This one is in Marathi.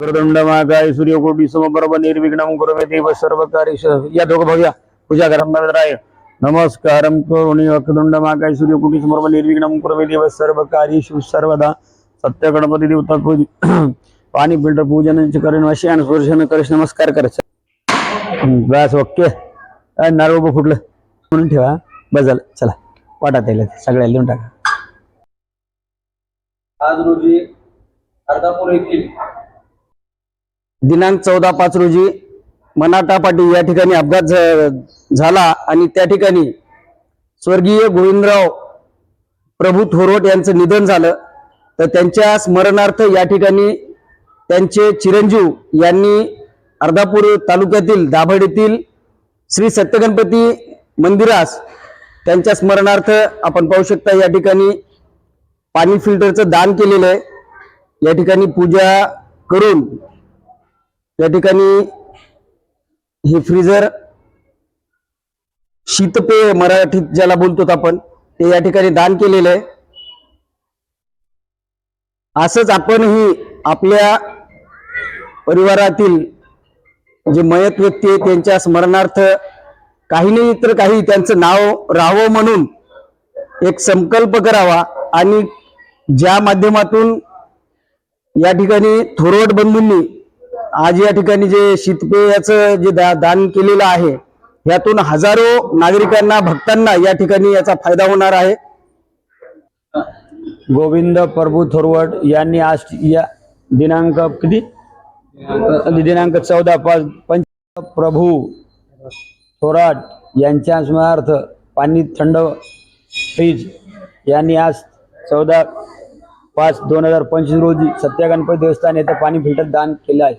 वक्रतुंड महाकाय सूर्यकोटी समप्रभ निर्विघ्न कुरमे देव सर्व या दोघं बघूया. पूजा करा राय करुणी वक्रतुंड महाकाय सूर्यकोटी समप्रभ निर्विघ्न कुरमे देव सर्व कार्येषु सर्वदा सत्य गणपती देवता पूज पाणी फिल्टर पूजन करेन अशी आणि स्पर्शन करेश नमस्कार करायचं. बस ओके. काय नारळ फुटलं? म्हणून ठेवा बस झालं. चला वाटात त्याला सगळ्या लिहून टाका. आज रोजी अर्धापूर येथील दिनांक चौदा पाच रोजी मनाटा पाटील या ठिकाणी अपघात झाला आणि त्या ठिकाणी स्वर्गीय गोविंदराव प्रभू थोरवट यांचं निधन झालं. तर त्यांच्या स्मरणार्थ या ठिकाणी त्यांचे चिरंजीव यांनी अर्धापूर तालुक्यातील दाभड येथील श्री सत्यगणपती मंदिरास त्यांच्या स्मरणार्थ आपण पाहू शकता या ठिकाणी पाणी फिल्टरचं दान केलेलं आहे. या ठिकाणी पूजा करून या ठिकाणी हे फ्रीजर शीतपेय मराठीत ज्याला बोलतो आपण ते या ठिकाणी दान केलेलं आहे. असंच आपणही आपल्या परिवारातील जे मयत व्यक्ती आहे त्यांच्या स्मरणार्थ काही नाही तर काही त्यांचं नाव राहावं म्हणून एक संकल्प करावा आणि ज्या माध्यमातून या ठिकाणी थोरवट बंधूंनी आज या ठिकाणी जे शीतपेयाचं जे दा, दान केलेलं आहे यातून हजारो नागरिकांना भक्तांना या ठिकाणी याचा फायदा होणार आहे. गोविंद प्रभू थोरवट यांनी आज या दिनांक किती? दिनांक चौदा पाच पंच प्रभू थोराट यांच्या स्मरणार्थ पाणी थंड फ्रीज यांनी आज चौदा पाच दोन हजार पंचवीस रोजी सत्य गणपती देवस्थान येथे पाणी फिल्टर दान केलं आहे.